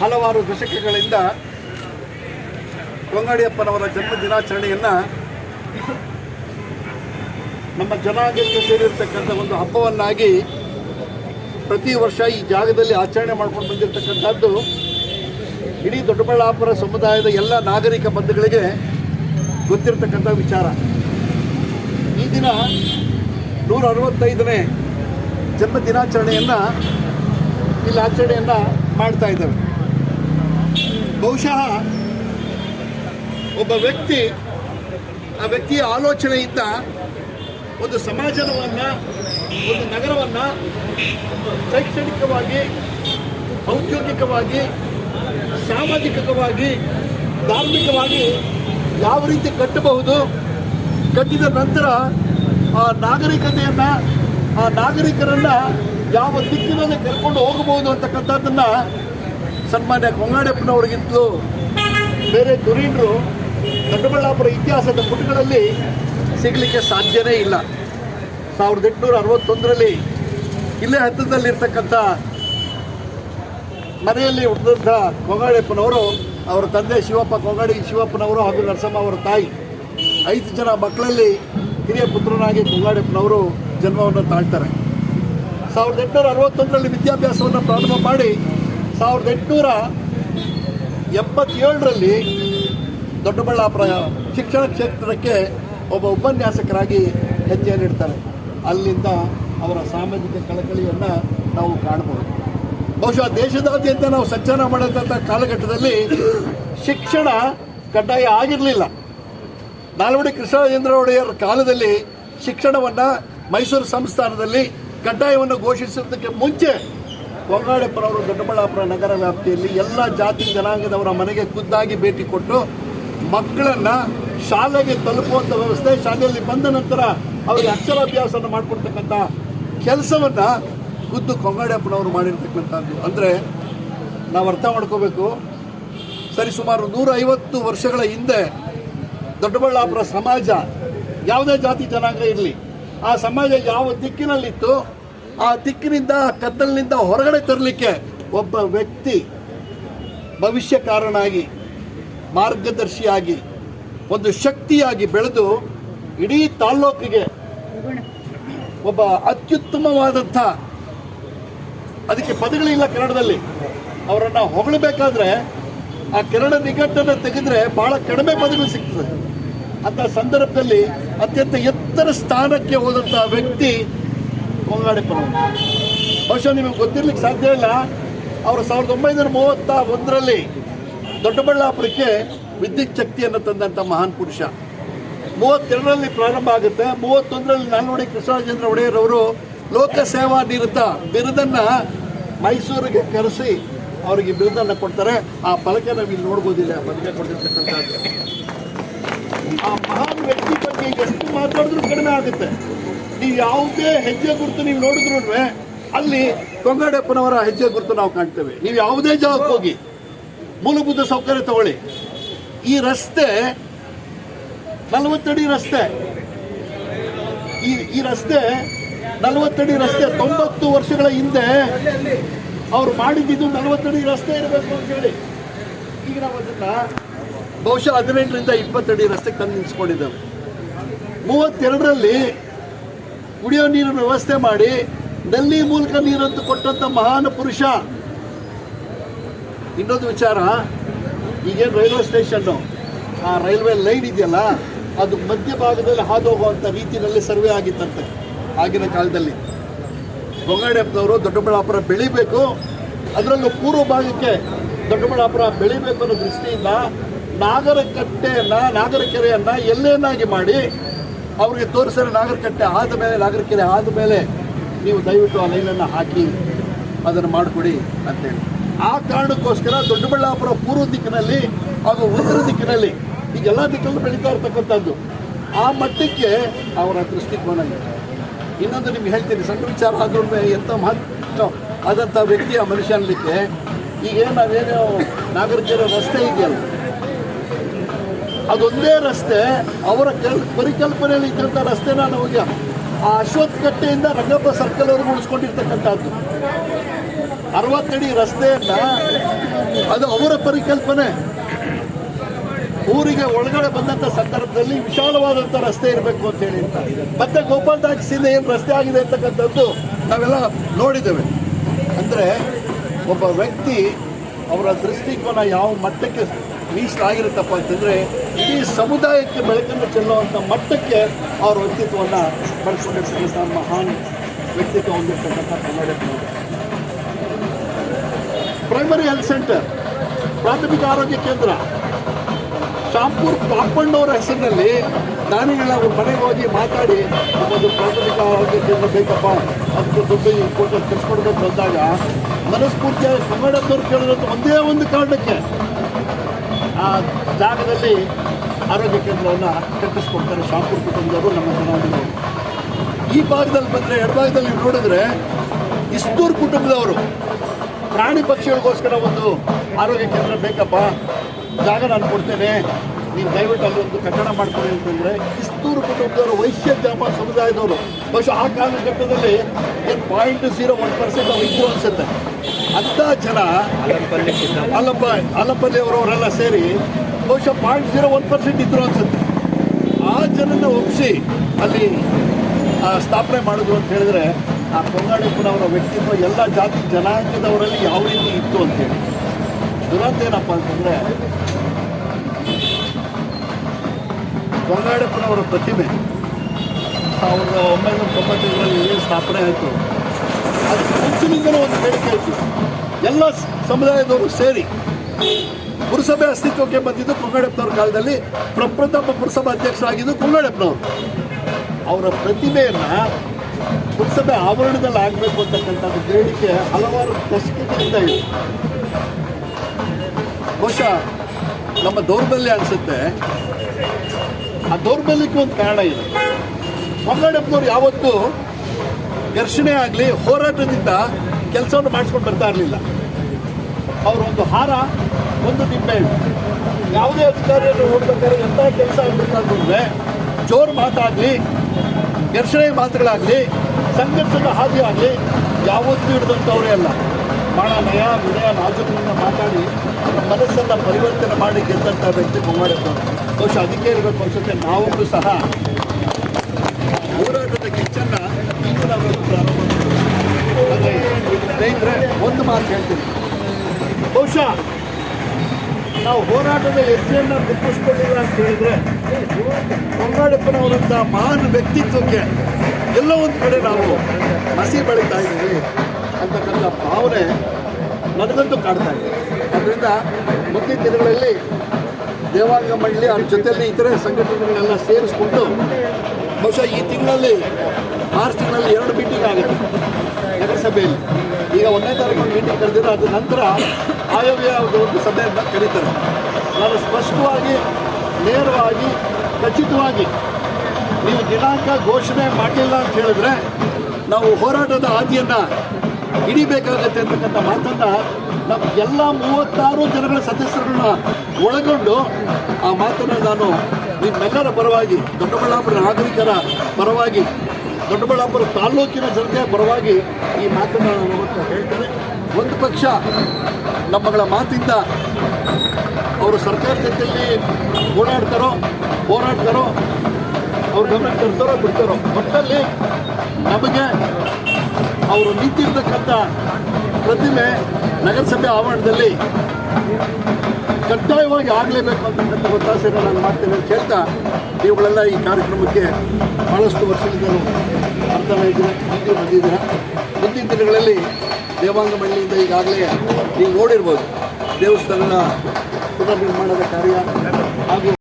ಹಲವಾರು ದಶಕಗಳಿಂದ ಕೊಂಗಡಿಯಪ್ಪನವರ ಜನ್ಮ ದಿನಾಚರಣೆಯನ್ನು ನಮ್ಮ ಜನಾಂಗಕ್ಕೆ ಸೇರಿರ್ತಕ್ಕಂಥ ಒಂದು ಹಬ್ಬವನ್ನಾಗಿ ಪ್ರತಿ ವರ್ಷ ಈ ಜಾಗದಲ್ಲಿ ಆಚರಣೆ ಮಾಡ್ಕೊಂಡು ಬಂದಿರತಕ್ಕಂಥದ್ದು. ಇಡೀ ದೊಡ್ಡಬಳ್ಳಾಪುರ ಸಮುದಾಯದ ಎಲ್ಲ ನಾಗರಿಕ ಬಂಧುಗಳಿಗೆ ಗೊತ್ತಿರತಕ್ಕಂಥ ವಿಚಾರ. ಈ ದಿನ ನೂರ ಅರವತ್ತೈದನೇ ಜನ್ಮ ದಿನಾಚರಣೆಯನ್ನು ಇಲ್ಲಿ ಆಚರಣೆಯನ್ನು ಮಾಡ್ತಾ ಇದ್ದೇವೆ. ಬಹುಶಃ ಒಬ್ಬ ವ್ಯಕ್ತಿ ಆ ವ್ಯಕ್ತಿಯ ಆಲೋಚನೆಯಿಂದ ಒಂದು ಸಮಾಜವನ್ನು, ಒಂದು ನಗರವನ್ನು ಶೈಕ್ಷಣಿಕವಾಗಿ, ಔದ್ಯೋಗಿಕವಾಗಿ, ಸಾಮಾಜಿಕವಾಗಿ, ಧಾರ್ಮಿಕವಾಗಿ ಯಾವ ರೀತಿ ಕಟ್ಟಬಹುದು, ಕಟ್ಟಿದ ನಂತರ ಆ ನಾಗರಿಕತೆಯನ್ನು, ಆ ನಾಗರಿಕರನ್ನು ಯಾವ ದಿಕ್ಕಿನಲ್ಲಿ ಕರ್ಕೊಂಡು ಹೋಗಬಹುದು ಅಂತಕ್ಕಂಥದ್ದನ್ನು ಸನ್ಮಾನ್ಯ ಕೊಂಗಾಡೆಪ್ಪನವ್ರಿಗಿಂತಲೂ ಬೇರೆ ಧುರೀಣರು ದೊಡ್ಡಬಳ್ಳಾಪುರ ಇತಿಹಾಸದ ಪುಟಗಳಲ್ಲಿ ಸಿಗಲಿಕ್ಕೆ ಸಾಧ್ಯನೇ ಇಲ್ಲ. ಸಾವಿರದ ಎಂಟುನೂರ ಅರವತ್ತೊಂದರಲ್ಲಿ ಇಲ್ಲೇ ಹತ್ತಿರದಲ್ಲಿರ್ತಕ್ಕಂಥ ಮನೆಯಲ್ಲಿ ಹುಟ್ಟಿದಂಥ ಕೊಂಗಾಡೆಪ್ಪನವರು, ಅವರ ತಂದೆ ಶಿವಪ್ಪ ಕೊಂಗಾಡಿ ಶಿವಪ್ಪನವರು ಹಾಗೂ ನರಸಮ್ಮ ಅವರ ತಾಯಿ. ಐದು ಜನ ಮಕ್ಕಳಲ್ಲಿ ಹಿರಿಯ ಪುತ್ರನಾಗಿ ಕೊಂಗಾಡೆಪ್ಪನವರು ಜನ್ಮವನ್ನು ತಾಳ್ತಾರೆ. ಸಾವಿರದ ಎಂಟುನೂರ ಅರವತ್ತೊಂದರಲ್ಲಿ ವಿದ್ಯಾಭ್ಯಾಸವನ್ನು ಪ್ರಾರಂಭ ಮಾಡಿ ಸಾವಿರದ ಎಂಟುನೂರ ಎಪ್ಪತ್ತೇಳರಲ್ಲಿ ದೊಡ್ಡಬಳ್ಳಾಪುರ ಶಿಕ್ಷಣ ಕ್ಷೇತ್ರಕ್ಕೆ ಒಬ್ಬ ಉಪನ್ಯಾಸಕರಾಗಿ ಹೆಜ್ಜೆಯನ್ನಿಡ್ತಾರೆ ಅಲ್ಲಿಂದ ಅವರ ಸಾಮಾಜಿಕ ಕಳಕಳಿಯನ್ನು ನಾವು ಕಾಣಬಹುದು. ಬಹುಶಃ ದೇಶದಾದ್ಯಂತ ನಾವು ಸಂಚಾರ ಮಾಡಿದಂಥ ಕಾಲಘಟ್ಟದಲ್ಲಿ ಶಿಕ್ಷಣ ಕಡ್ಡಾಯ ಆಗಿರಲಿಲ್ಲ. ನಾಲ್ವಡಿ ಕೃಷ್ಣರಾಜೇಂದ್ರ ಒಡೆಯರ್ ಕಾಲದಲ್ಲಿ ಶಿಕ್ಷಣವನ್ನು ಮೈಸೂರು ಸಂಸ್ಥಾನದಲ್ಲಿ ಕಡ್ಡಾಯವನ್ನು ಘೋಷಿಸುವುದಕ್ಕೆ ಮುಂಚೆ ಕೊಂಗಾಡೆಪ್ಪನವರು ದೊಡ್ಡಬಳ್ಳಾಪುರ ನಗರ ವ್ಯಾಪ್ತಿಯಲ್ಲಿ ಎಲ್ಲ ಜಾತಿ ಜನಾಂಗದವರ ಮನೆಗೆ ಖುದ್ದಾಗಿ ಭೇಟಿ ಕೊಟ್ಟು ಮಕ್ಕಳನ್ನು ಶಾಲೆಗೆ ತಲುಪುವಂಥ ವ್ಯವಸ್ಥೆ ಶಾಲೆಯಲ್ಲಿ ಬಂದ ನಂತರ ಅವರಿಗೆ ಅಕ್ಷರಾಭ್ಯಾಸವನ್ನು ಮಾಡಿಕೊಡ್ತಕ್ಕಂಥ ಕೆಲಸವನ್ನು ಖುದ್ದು ಕೊಂಗಾಡೆಪ್ಪನವರು ಮಾಡಿರ್ತಕ್ಕಂಥದ್ದು. ಅಂದರೆ ನಾವು ಅರ್ಥ ಮಾಡ್ಕೋಬೇಕು. ಸರಿ, ಸುಮಾರು ನೂರ ಐವತ್ತು ವರ್ಷಗಳ ಹಿಂದೆ ದೊಡ್ಡಬಳ್ಳಾಪುರ ಸಮಾಜ ಯಾವುದೇ ಜಾತಿ ಜನಾಂಗ ಇರಲಿ, ಆ ಸಮಾಜ ಯಾವ ದಿಕ್ಕಿನಲ್ಲಿತ್ತು ಆ ದಿಕ್ಕಿನಿಂದ, ಕತ್ತಲಿನಿಂದ ಹೊರಗಡೆ ತರಲಿಕ್ಕೆ ಒಬ್ಬ ವ್ಯಕ್ತಿ ಭವಿಷ್ಯ ಕಾರಣಾಗಿ, ಮಾರ್ಗದರ್ಶಿಯಾಗಿ, ಒಂದು ಶಕ್ತಿಯಾಗಿ ಬೆಳೆದು ಇಡೀ ತಾಲ್ಲೂಕಿಗೆ ಒಬ್ಬ ಅತ್ಯುತ್ತಮವಾದಂಥ, ಅದಕ್ಕೆ ಪದಗಳಿಲ್ಲ ಕನ್ನಡದಲ್ಲಿ, ಅವರನ್ನು ಹೊಗಳಬೇಕಾದ್ರೆ ಆ ಕನ್ನಡ ನಿಘಂಟನ್ನು ತೆಗೆದ್ರೆ ಬಹಳ ಕಡಿಮೆ ಪದಗಳು ಸಿಗ್ತದೆ. ಅಂತ ಸಂದರ್ಭದಲ್ಲಿ ಅತ್ಯಂತ ಎತ್ತರ ಸ್ಥಾನಕ್ಕೆ ಹೋದಂಥ ವ್ಯಕ್ತಿ ಕೊಂಗಾಡೆಪ್ಪನವರು ಬಹುಶಃ ನಿಮಗೆ ಗೊತ್ತಿರ್ಲಿಕ್ಕೆ ಸಾಧ್ಯ ಇಲ್ಲ. ಅವರು ಸಾವಿರದ ಒಂಬೈನೂರ ಮೂವತ್ತ ಒಂದರಲ್ಲಿ ದೊಡ್ಡಬಳ್ಳಾಪುರಕ್ಕೆ ವಿದ್ಯುತ್ ಶಕ್ತಿಯನ್ನು ತಂದಂಥ ಮಹಾನ್ ಪುರುಷ. ಮೂವತ್ತೆರಡರಲ್ಲಿ ಪ್ರಾರಂಭ ಆಗುತ್ತೆ. ಮೂವತ್ತೊಂದರಲ್ಲಿ ನಾಲ್ವಡಿ ಕೃಷ್ಣರಾಜೇಂದ್ರ ಒಡೆಯರ್ ಅವರು ಲೋಕ ಸೇವಾ ನಿರತ ಬಿರುದನ್ನು ಮೈಸೂರಿಗೆ ಕರೆಸಿ ಅವರಿಗೆ ಬಿರುದನ್ನು ಕೊಡ್ತಾರೆ. ಆ ಫಲಕ ನಾವು ಇಲ್ಲಿ ನೋಡ್ಬೋದಿಲ್ಲ. ಆ ಕೊಡ್ತಿರ್ತಕ್ಕಂಥ ಆ ಮಹಾನ್ ವ್ಯಕ್ತಿ ಬಗ್ಗೆ ಎಷ್ಟು ಮಾತಾಡಿದ್ರು ಕಡಿಮೆ ಆಗುತ್ತೆ. ನೀವು ಯಾವುದೇ ಹೆಜ್ಜೆ ಗುರುತು ನೀವು ನೋಡಿದ್ರು ಅಲ್ಲಿ ಕೊಂಗಾಡೆಪ್ಪನವರ ಹೆಜ್ಜೆ ಗುರುತು ನಾವು ಕಾಣ್ತೇವೆ. ನೀವು ಯಾವುದೇ ಜಾಗಕ್ಕೆ ಹೋಗಿ, ಮೂಲಭೂತ ಸೌಕರ್ಯ ತಗೊಳ್ಳಿ. ಈ ರಸ್ತೆ, ನಲವತ್ತಡಿ ರಸ್ತೆ. ಈ ಈ ರಸ್ತೆ ನಲವತ್ತಡಿ ರಸ್ತೆ ತೊಂಬತ್ತು ವರ್ಷಗಳ ಹಿಂದೆ ಅವ್ರು ಮಾಡಿದ್ದು ನಲವತ್ತಡಿ ರಸ್ತೆ ಇರಬೇಕು ಅಂತ ಹೇಳಿ. ಈಗ ನಾವು ಅದನ್ನ ಬಹುಶಃ ಹದಿನೆಂಟರಿಂದ ಇಪ್ಪತ್ತಡಿ ರಸ್ತೆಗೆ ತಂದು ನಿಲ್ಸ್ಕೊಂಡಿದ್ದೇವೆ. ಮೂವತ್ತೆರಡರಲ್ಲಿ ಕುಡಿಯೋ ನೀರಿನ ವ್ಯವಸ್ಥೆ ಮಾಡಿ, ನಲ್ಲಿ ಮೂಲಕ ನೀರಂತ ಕೊಟ್ಟಂತ ಮಹಾನ್ ಪುರುಷ. ಇನ್ನೊಂದು ವಿಚಾರ, ಈಗೇನು ರೈಲ್ವೆ ಸ್ಟೇಷನ್ನು? ಆ ರೈಲ್ವೆ ಲೈನ್ ಇದೆಯಲ್ಲ, ಅದು ಹಾದು ಹೋಗುವಂಥ ರೀತಿಯಲ್ಲಿ ಸರ್ವೆ ಆಗಿತ್ತಂತೆ, ಆಗಿನ ಕಾಲದಲ್ಲಿ. ಬೊಂಗಾಡೆಪ್ಪನವರು ದೊಡ್ಡಬಳ್ಳಾಪುರ ಬೆಳಿಬೇಕು, ಅದರಲ್ಲೂ ಪೂರ್ವ ಭಾಗಕ್ಕೆ ದೊಡ್ಡಬಳ್ಳಾಪುರ ಬೆಳಿಬೇಕು ಅನ್ನೋ ದೃಷ್ಟಿಯಿಂದ ನಾಗರಕಟ್ಟೆಯನ್ನು, ನಾಗರಕೆರೆಯನ್ನು ಎಲ್ಲೇನಾಗಿ ಮಾಡಿ ಅವರಿಗೆ ತೋರಿಸಿದ್ರೆ ನಾಗರಕಟ್ಟೆ ಆದ ಮೇಲೆ, ನಾಗರಕೆರೆ ಆದ ಮೇಲೆ ನೀವು ದಯವಿಟ್ಟು ಆ ಲೈನನ್ನು ಹಾಕಿ ಅದನ್ನು ಮಾಡಿಕೊಡಿ ಅಂತೇಳಿ. ಆ ಕಾರಣಕ್ಕೋಸ್ಕರ ದೊಡ್ಡಬಳ್ಳಾಪುರ ಪೂರ್ವ ದಿಕ್ಕಿನಲ್ಲಿ ಹಾಗೂ ಉತ್ತರ ದಿಕ್ಕಿನಲ್ಲಿ ಈಗ ಎಲ್ಲ ದಿಕ್ಕಲ್ಲೂ ಬೆಳೀತಾ ಇರ್ತಕ್ಕಂಥದ್ದು. ಆ ಮಟ್ಟಕ್ಕೆ ಅವರ ದೃಷ್ಟಿಕೋನ ಇನ್ನೊಂದು ನಿಮ್ಗೆ ಹೇಳ್ತೀನಿ, ಸಣ್ಣ ವಿಚಾರ ಆದ್ರೂ ಎಂಥ ಮಹತ್ವ ಆದಂಥ ವ್ಯಕ್ತಿಯ ಮನುಷ್ಯ ಅನ್ನಲಿಕ್ಕೆ ಈಗೇನು ನಾವೇನು ನಾಗರಿಕರ ರಸ್ತೆ ಇದೆಯಲ್ಲ ಅದೊಂದೇ ರಸ್ತೆ. ಅವರ ಕೆಲ್, ಪರಿಕಲ್ಪನೆಯಲ್ಲಿ ಇದ್ದಂಥ ರಸ್ತೆನ ನಮಗೆ ಆ ಅಶ್ವತ್ ಕಟ್ಟೆಯಿಂದ ರಂಗಪ್ಪ ಸರ್ಕಲ್ವರೆಗೂ ಉಳಿಸ್ಕೊಂಡಿರ್ತಕ್ಕಂಥದ್ದು. ಅರವತ್ತಡಿ ರಸ್ತೆಯನ್ನ ಅದು ಅವರ ಪರಿಕಲ್ಪನೆ. ಊರಿಗೆ ಒಳಗಡೆ ಬಂದಂತ ಸಂದರ್ಭದಲ್ಲಿ ವಿಶಾಲವಾದಂಥ ರಸ್ತೆ ಇರಬೇಕು ಅಂತ ಹೇಳಿ ಮತ್ತೆ ಗೋಪಾಲ್ ದಾಕ್ಸಿಂದ ಏನು ರಸ್ತೆ ಆಗಿದೆ ಅಂತಕ್ಕಂಥದ್ದು ನಾವೆಲ್ಲ ನೋಡಿದ್ದೇವೆ. ಅಂದರೆ ಒಬ್ಬ ವ್ಯಕ್ತಿ ಅವರ ದೃಷ್ಟಿಕೋನ ಯಾವ ಮಟ್ಟಕ್ಕೆ ಮೀಸಲಾಗಿರುತ್ತಪ್ಪ ಅಂತಂದರೆ ಇಡೀ ಸಮುದಾಯಕ್ಕೆ ಬೆಳಕನ್ನು ಚೆಲ್ಲುವಂಥ ಮಟ್ಟಕ್ಕೆ ಅವರ ವ್ಯಕ್ತಿತ್ವವನ್ನು ಬಳಸಿಕೊಂಡಿರ್ತಕ್ಕಂಥ ಮಹಾನ್ ವ್ಯಕ್ತಿತ್ವ ಹೊಂದಿರ್ತಕ್ಕಂಥ ಕನ್ನಡ ಪ್ರೈಮರಿ ಹೆಲ್ತ್ ಸೆಂಟರ್ ಪ್ರಾಥಮಿಕ ಆರೋಗ್ಯ ಕೇಂದ್ರ, ಶಾಂಪೂರ್ ಪಾಪಣ್ಣವರ ಹೆಸರಿನಲ್ಲಿ ಅವ್ರ ಮನೆಗೆ ಹೋಗಿ ಮಾತಾಡಿ ನಮ್ಮದು ಪ್ರಾಥಮಿಕ ಆರೋಗ್ಯ ಕೇಂದ್ರ ಬೇಕಪ್ಪ ಅದಕ್ಕೆ ದುಡ್ಡು ಈ ಕೋಟೆ ಕಟ್ಸ್ಕೊಡ್ಬೇಕು ಅಂದಾಗ ಮನಸ್ಫೂರ್ತಿಯಾಗಿ ಕನ್ನಡದವ್ರು ಕೇಳಿರೋದು ಒಂದೇ ಒಂದು ಕಾರಣಕ್ಕೆ. ಆ ಜಾಗದಲ್ಲಿ ಆರೋಗ್ಯ ಕೇಂದ್ರವನ್ನು ಕಟ್ಟಿಸ್ಕೊಡ್ತಾರೆ ಶಾಪುರ್ ಕುಟುಂಬದವರು ನಮ್ಮ ಜನವನ್ನು ಈ ಭಾಗದಲ್ಲಿ ಬಂದರೆ ಎಡಭಾಗದಲ್ಲಿ ನೋಡಿದ್ರೆ ಇಸ್ತೂರು ಕುಟುಂಬದವರು ಪ್ರಾಣಿ ಪಕ್ಷಿಗಳಿಗೋಸ್ಕರ ಒಂದು ಆರೋಗ್ಯ ಕೇಂದ್ರ ಬೇಕಪ್ಪ, ಜಾಗ ನಾನು ಕೊಡ್ತೇನೆ ನೀವು ದಯವಿಟ್ಟು ಅಲ್ಲಿ ಒಂದು ಕಟ್ಟಡ ಮಾಡ್ತೀನಿ ಅಂತಂದರೆ ಇಸ್ತೂರು ಕುಟುಂಬದವರು ವೈಶ್ಯ ಜಾಪ ಸಮುದಾಯದವರು. ಬಹುಶಃ ಆ ಕಾಲಘಟ್ಟದಲ್ಲಿ ಏನು ಪಾಯಿಂಟ್ ಜೀರೋ ಒನ್ ಪರ್ಸೆಂಟ್ ಅವ್ರು ಅನಿಸುತ್ತೆ. ಅಂಥ ಜನ ಅಲ್ಲಪ್ಪ ಅಲ್ಲಪ್ಪಲ್ಲಿ ಅವರವರೆಲ್ಲ ಸೇರಿ ಬಹುಶಃ ಪಾಯಿಂಟ್ ಜೀರೋ ಒನ್ ಪರ್ಸೆಂಟ್ ಇದ್ರು ಅನ್ಸುತ್ತೆ. ಆ ಜನನ ಒಪ್ಪಿಸಿ ಅಲ್ಲಿ ಸ್ಥಾಪನೆ ಮಾಡಿದ್ರು ಅಂತ ಹೇಳಿದ್ರೆ ಆ ಕೊಂಗಾಡಿಪ್ಪನವರ ವ್ಯಕ್ತಿತ್ವ ಎಲ್ಲ ಜಾತಿ ಜನಾಂಗದವರಲ್ಲಿ ಯಾವ ರೀತಿ ಇತ್ತು ಅಂತೇಳಿ ದುರಂತ ಏನಪ್ಪ ಅಂತಂದರೆ ಕೊಂಗಾಡಪ್ಪನವರ ಪ್ರತಿಮೆ. ಸಾವಿರದ ಒಂಬೈನೂರ ತೊಂಬತ್ತೈದರಲ್ಲಿ ಏನು ಸ್ಥಾಪನೆ ಆಯಿತು. ಅದು ಒಂದು ಬೇಡಿಕೆ ಇತ್ತು ಎಲ್ಲ ಸಮುದಾಯದವರು ಸೇರಿ ಪುರಸಭೆ ಅಸ್ತಿತ್ವಕ್ಕೆ ಬಂದಿದ್ದು ಕುಂಗಡೆಪ್ಪನವ್ರ ಕಾಲದಲ್ಲಿ ಪ್ರಪ್ರಥಮ ಪುರಸಭಾ ಅಧ್ಯಕ್ಷರಾಗಿದ್ದು ಕುಂಗಡೆಪ್ಪನವರು ಅವರ. ಪ್ರತಿಮೆಯನ್ನು ಪುರಸಭೆ ಆವರಣದಲ್ಲಿ ಆಗಬೇಕು ಅಂತಕ್ಕಂಥದ್ದು ಬೇಡಿಕೆ ಹಲವಾರು ದಶಕಗಳಿಂದ ಇದೆ. ಬಹುಶಃ ನಮ್ಮ ದೌರ್ಬಲ್ಯ ಅನಿಸುತ್ತೆ. ಆ ದೌರ್ಬಲ್ಯಕ್ಕೆ ಒಂದು ಕಾರಣ ಇದೆ. ಕುಂಗಡೆಪ್ಪನವ್ರು ಯಾವತ್ತೂ ಘರ್ಷಣೆ ಆಗಲಿ ಹೋರಾಟದಿಂದ ಕೆಲಸವನ್ನು ಮಾಡಿಸ್ಕೊಂಡು ಬರ್ತಾ ಇರಲಿಲ್ಲ. ಅವರು ಒಂದು ಹಾರ, ಒಂದು ನಿಂಬೆ ಯಾವುದೇ ಅಧಿಕಾರಿಯನ್ನು ಹೋಗ್ಬೇಕಾದ್ರೆ ಎಂಥ ಕೆಲಸ ಆಗಬೇಕಾದ್ರೆ ಜೋರು ಮಾತಾಗಲಿ, ಘರ್ಷಣೆ ಮಾತುಗಳಾಗಲಿ, ಸಂಘರ್ಷದ ಹಾದಿ ಆಗಲಿ ಯಾವತ್ತೂ ಹಿಡಿದಂಥವರೇ ಅಲ್ಲ. ಬಹಳ ನಯ, ವಿನಯ, ನಾಜುಕಿನಿಂದ ಮಾತಾಡಿ ನಮ್ಮ ಮನಸ್ಸನ್ನು ಪರಿವರ್ತನೆ ಮಾಡಿ ಗೆದ್ದಂಥ ವ್ಯಕ್ತಿ ಕೊಂಗಾಡಪ್ಪನವರು ಬಹುಶಃ ಅದಕ್ಕೆ ಇರಬೇಕು ಅನ್ಸುತ್ತೆ ನಾವೊಂದು ಸಹ ಹೋರಾಟದ ಕಿಚ್ಚನ್ನು ಈಗ ನಾವೆಲ್ಲ ಪ್ರಾರಂಭ ಮಾಡಿದ್ದೀವಿ. ಹಾಗೆ ಸ್ನೇಹಿತರೆ, ಒಂದು ಮಾತು ಹೇಳ್ತೀನಿ. ಬಹುಶಃ ನಾವು ಹೋರಾಟದ ಹೆಜ್ಜೆಯನ್ನು ಗುರುತಿಸ್ಕೊಂಡಿಲ್ಲ ಅಂತ ಹೇಳಿದ್ರೆ ಕೊಂಗಾಡಪ್ಪನವರಂಥ ಮಹಾನ್ ವ್ಯಕ್ತಿತ್ವಕ್ಕೆ ಎಲ್ಲ ಒಂದು ಕಡೆ ನಾವು ಹಸಿ ಬೆಳೀತಾ ಇದ್ದೀವಿ ಅಂತಕ್ಕಂಥ ಭಾವನೆ ನನಗಂತೂ ಕಾಡ್ತಾ ಇದೆ. ಅದರಿಂದ ಮುಂದಿನ ದಿನಗಳಲ್ಲಿ ದೇವಾಂಗ ಮಂಡಳಿ ಅವ್ರ ಜೊತೆಯಲ್ಲಿ ಇತರೆ ಸಂಘಟನೆಗಳೆಲ್ಲ ಸೇರಿಸ್ಕೊಂಡು ಬಹುಶಃ ಈ ತಿಂಗಳಲ್ಲಿ, ಮಾರ್ಚ್ ತಿಂಗಳಲ್ಲಿ ಎರಡು ಮೀಟಿಂಗ್ ಆಗುತ್ತೆ ನಗರಸಭೆಯಲ್ಲಿ. ಈಗ ಒಂದನೇ ತಾರೀಕು ಮೀಟಿಂಗ್ ಕರೆದಿರೋ ಅದ ನಂತರ ಆಯವ್ಯ ಒಂದು ಸಭೆಯನ್ನು ಕರೀತಾರೆ. ನಾನು ಸ್ಪಷ್ಟವಾಗಿ, ನೇರವಾಗಿ, ಖಚಿತವಾಗಿ ನೀವು ದಿನಾಂಕ ಘೋಷಣೆ ಮಾಡಿಲ್ಲ ಅಂತ ಹೇಳಿದ್ರೆ ನಾವು ಹೋರಾಟದ ಹಾದಿಯನ್ನು ಹಿಡಿಬೇಕಾಗತ್ತೆ ಅಂತಕ್ಕಂಥ ಮಾತನ್ನು ನಮ್ಮ ಎಲ್ಲ ಮೂವತ್ತಾರು ಜನಗಳ ಸದಸ್ಯರನ್ನ ಒಳಗೊಂಡು ಆ ಮಾತನ್ನು ನಾನು ನಿಮ್ಮೆಲ್ಲರ ಪರವಾಗಿ, ದೊಡ್ಡಬಳ್ಳಾಪುರ ನಾಗರಿಕರ ಪರವಾಗಿ ದೊಡ್ಡಬಳ್ಳಾಪುರ ತಾಲ್ಲೂಕಿನ ಜನತೆಯ ಪರವಾಗಿ ಈ ಮಾತನ್ನು ನಾನು ಇವತ್ತು ಹೇಳ್ತೇನೆ ಒಂದು ಪಕ್ಷ ನಮ್ಮಗಳ ಮಾತಿಂದ ಅವರು ಸರ್ಕಾರದ ಜೊತೆಯಲ್ಲಿ ಓಡಾಡ್ತಾರೋ, ಹೋರಾಡ್ತಾರೋ, ಅವ್ರು ಗಮನ ತರ್ತಾರೋ, ಬಿಡ್ತಾರೋ, ಒಟ್ಟಲ್ಲಿ ನಮಗೆ ಅವರು ನಿಂತಿರ್ತಕ್ಕಂಥ ಪ್ರತಿಮೆ ನಗರಸಭೆ ಆವರಣದಲ್ಲಿ ಕಡ್ಡಾಯವಾಗಿ ಆಗಲೇಬೇಕು ಒತ್ತಾಸೆಯನ್ನು ನಾನು ಮಾಡ್ತೇನೆ ಅಂತ ಹೇಳ್ತಾ ಇವುಗಳೆಲ್ಲ ಈ ಕಾರ್ಯಕ್ರಮಕ್ಕೆ ಭಾಳಷ್ಟು ವರ್ಷದಿಂದ ಅರ್ಥ ಇದ್ದೀರ ಮುಂದೆ ಬಂದಿದ್ದೀರ. ಮುಂದಿನ ದಿನಗಳಲ್ಲಿ ದೇವಾಂಗ ಮಂಡಳಿಯಿಂದ ಈಗಾಗಲೇ ನೀವು ನೋಡಿರ್ಬೋದು ದೇವಸ್ಥಾನದ ಪುನರ್ನಿರ್ಮಾಣದ ಕಾರ್ಯ ಹಾಗೂ